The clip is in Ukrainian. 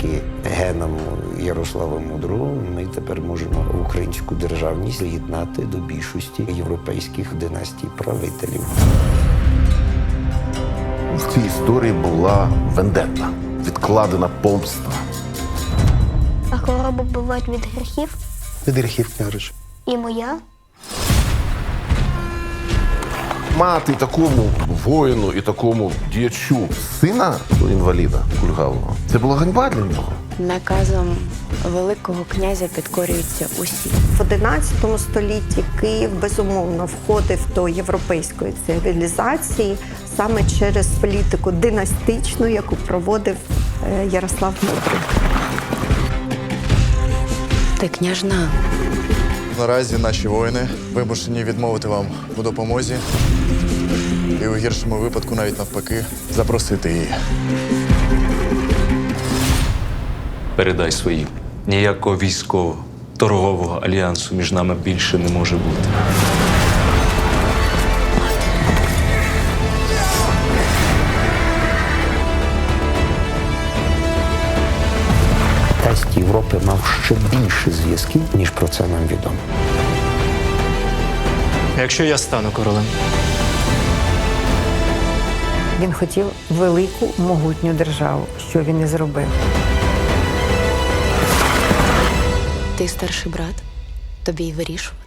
завдяки генам Ярослава Мудрого ми тепер можемо українську державність приєднати до більшості європейських династій правителів. В цій історії була вендетта, відкладена помста. А хвороби бувають від гріхів, Від гріхів княжич. і моя. Мати такому воїну і такому діячу сина інваліда кульгавого. Це була ганьба для нього. Наказом Великого князя підкорюються усі. В 11 столітті Київ безумовно входив до європейської цивілізації саме через політику династичну, яку проводив е, Ярослав Мудрий. Ти княжна. Наразі наші воїни вимушені відмовити вам у допомозі і у гіршому випадку навіть навпаки запросити її. Передай своїм. Ніякого військового торгового альянсу між нами більше не може бути. Тест Європи мав ще більше зв'язків, ніж про це нам відомо. Якщо я стану королем, Він хотів велику могутню державу, що він і зробив. Ти старший брат. Тобі й вирішувати.